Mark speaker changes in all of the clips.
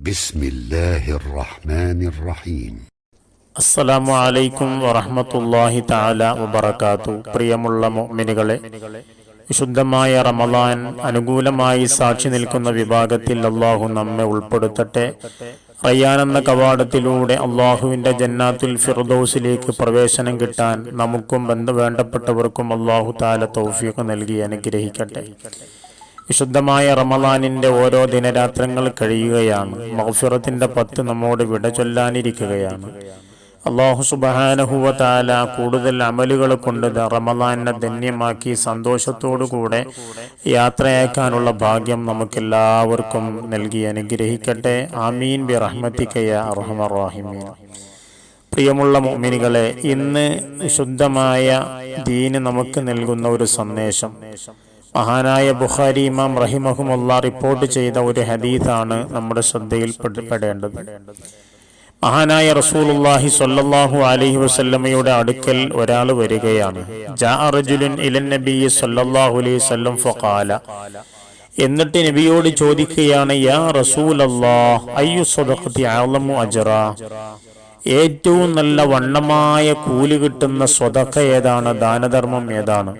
Speaker 1: بسم الله الرحمن الرحيم
Speaker 2: അസ്സലാമു അലൈക്കും വറഹ്മത്തുള്ളാഹി തആല വബറകാതു പ്രിയമുള്ള മുഅ്മിനുകളെ വിശുദ്ധമായ റമളാൻ അനുകൂലമായി സാക്ഷി നിൽക്കുന്ന വിഭാഗത്തിൽ അള്ളാഹു നമ്മെ ഉൾപ്പെടുത്തട്ടെ റയ്യാൻ എന്ന കവാടത്തിലൂടെ അള്ളാഹുവിന്റെ ജന്നാത്തുൽ ഫിർദൗസിലേക്ക് പ്രവേശനം കിട്ടാൻ നമുക്കും ബന്ധ വേണ്ടപ്പെട്ടവർക്കും അള്ളാഹു താല തൗഫീഖ് നൽകി അനുഗ്രഹിക്കട്ടെ വിശുദ്ധമായ റമലാനിന്റെ ഓരോ ദിനരാത്രങ്ങൾ കഴിയുകയാണ്. മഹഫിറത്തിന്റെ പത്ത് നമ്മോട് വിട ചൊല്ലാനിരിക്കുകയാണ്. അള്ളാഹു സുബഹാനഹുവ കൂടുതൽ അമലുകൾ കൊണ്ട് ദ റമലാനെ ധന്യമാക്കി സന്തോഷത്തോടുകൂടെ യാത്രയാക്കാനുള്ള ഭാഗ്യം നമുക്കെല്ലാവർക്കും നൽകി അനുഗ്രഹിക്കട്ടെ. ആമീൻ. ബി റഹ്മത്തിക്കയ അർഹമറാഹിമീൻ പ്രിയമുള്ള മോമിനികളെ ഇന്ന് ശുദ്ധമായ ദീന് നമുക്ക് നൽകുന്ന ഒരു സന്ദേശം. മഹാനായ ബുഖാരി ഇമാം റഹിമഹുമുള്ള റിപ്പോർട്ട് ചെയ്ത ഒരു ഹദീസാണ് നമ്മുടെ ശ്രദ്ധയിൽ പെടേണ്ടത്. മഹാനായ റസൂലുള്ളാഹി സ്വല്ലല്ലാഹു അലൈഹി വസല്ലമയുടെ അടുക്കൽ ഒരാൾ വരികയാണ്. ജാ റജുലുൻ ഇലൻ നബി സ്വല്ലല്ലാഹു അലൈഹി വസല്ലം ഫഖാല. എന്നിട്ട് നബിയോട് ചോദിക്കുകയാണ് യാ റസൂലല്ലാഹ് അജ്റ? ഏറ്റവും നല്ല വണ്ണമായ കൂലി കിട്ടുന്ന സ്വതക്ക ഏതാണ്? ദാനധർമ്മം ഏതാണ്?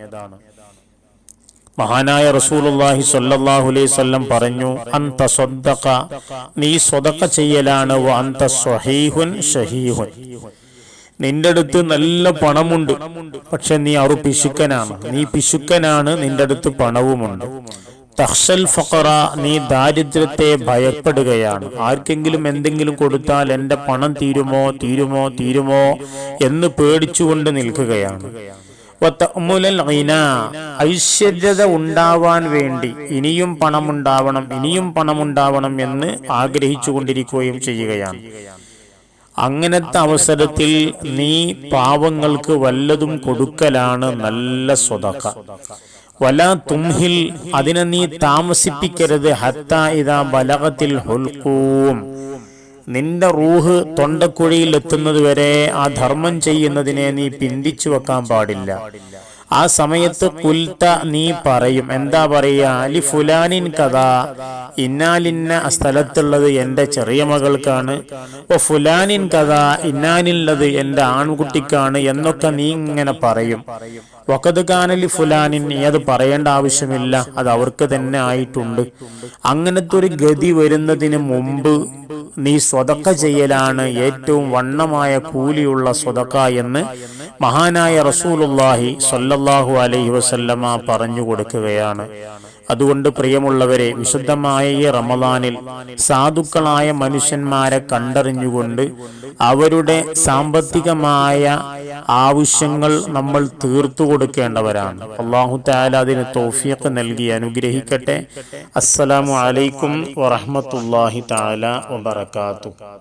Speaker 2: മഹാനായ റസൂലുള്ളാഹി സ്വല്ലല്ലാഹു അലൈഹി വസല്ലം പറഞ്ഞു അന്ത സ്വദ്ദഖ നീ സ്വതക്ക ചെയ്യലാണ് വ അന്ത സ്വഹീഹുൻ ഷഹീഹുൻ നിന്റെ അടുത്ത് നല്ല പണമുണ്ട് പക്ഷെ നീ അറു പിശുക്കനാണ്. നീ പിശുക്കനാണ് നിന്റെ അടുത്ത് പണവുമുണ്ട്. തഹ്സൽ ഫഖറ നീ ദാരിദ്ര്യത്തെ ഭയപ്പെടുകയാണ്. ആർക്കെങ്കിലും എന്തെങ്കിലും കൊടുത്താൽ എന്റെ പണം തീരുമോ തീരുമോ തീരുമോ എന്ന് പേടിച്ചുകൊണ്ട് നിൽക്കുകയാണ്. ഐശ്വര്യത ഉണ്ടാവാൻ വേണ്ടി ഇനിയും പണമുണ്ടാവണം ഇനിയും പണമുണ്ടാവണം എന്ന് ആഗ്രഹിച്ചു കൊണ്ടിരിക്കുകയും ചെയ്യുകയാണ്. അങ്ങനത്തെ അവസരത്തിൽ നീ പാവങ്ങൾക്ക് വല്ലതും കൊടുക്കലാണ് നല്ല സ്വതക്ക. വല തുംഹിൽ അതിനെ നീ താമസിപ്പിക്കരുത്. ഹത്ത ഇതാ ബലകത്തിൽ ഹുൽക്കൂം നിന്റെ റൂഹ് തൊണ്ടക്കുഴിയിൽ എത്തുന്നത് വരെ ആ ധർമ്മം ചെയ്യുന്നതിനെ നീ പിന്തിച്ചു വെക്കാൻ പാടില്ല. ആ സമയത്ത് കുൽത്ത നീ പറയും. എന്താ പറയുക? അലി ഫുലാനിൻ കഥ. ഇന്നാലിന്ന സ്ഥലത്തുള്ളത് എന്റെ ചെറിയ മകൾക്കാണ്. ഓ ഫുലാനിൻ കഥ ഇന്നാനുള്ളത് എന്റെ ആൺകുട്ടിക്കാണ് എന്നൊക്കെ നീ ഇങ്ങനെ പറയും. വക്കത് കാനലി ഫുലാനിൻ നീ അത് പറയേണ്ട ആവശ്യമില്ല. അത് അവർക്ക് തന്നെ ആയിട്ടുണ്ട്. അങ്ങനത്തെ ഒരു ഗതി വരുന്നതിന് മുമ്പ് നീ സ്വതക്ക ചെയ്യലാണ് ഏറ്റവും വണ്ണമായ കൂലിയുള്ള സ്വതക്ക എന്ന് മഹാനായ റസൂലുള്ളാഹി സല്ലല്ലാഹു അലൈഹി വസല്ലമ പറഞ്ഞു കൊടുക്കുകയാണ്. അതുകൊണ്ട് പ്രിയമുള്ളവരെ വിശുദ്ധമായ ഈ റമദാനിൽ സാധുക്കളായ മനുഷ്യന്മാരെ കണ്ടറിഞ്ഞുകൊണ്ട് അവരുടെ സാമ്പത്തികമായ ആവശ്യങ്ങൾ നമ്മൾ തീർത്തു കൊടുക്കേണ്ടവരാണ്. അള്ളാഹു താല അതിന് തോഫിയൊക്കെ നൽകി അനുഗ്രഹിക്കട്ടെ. അസ്സലാമു അലൈക്കും വറഹ്മത്തുള്ളാഹി താല വബറകാതുഹു.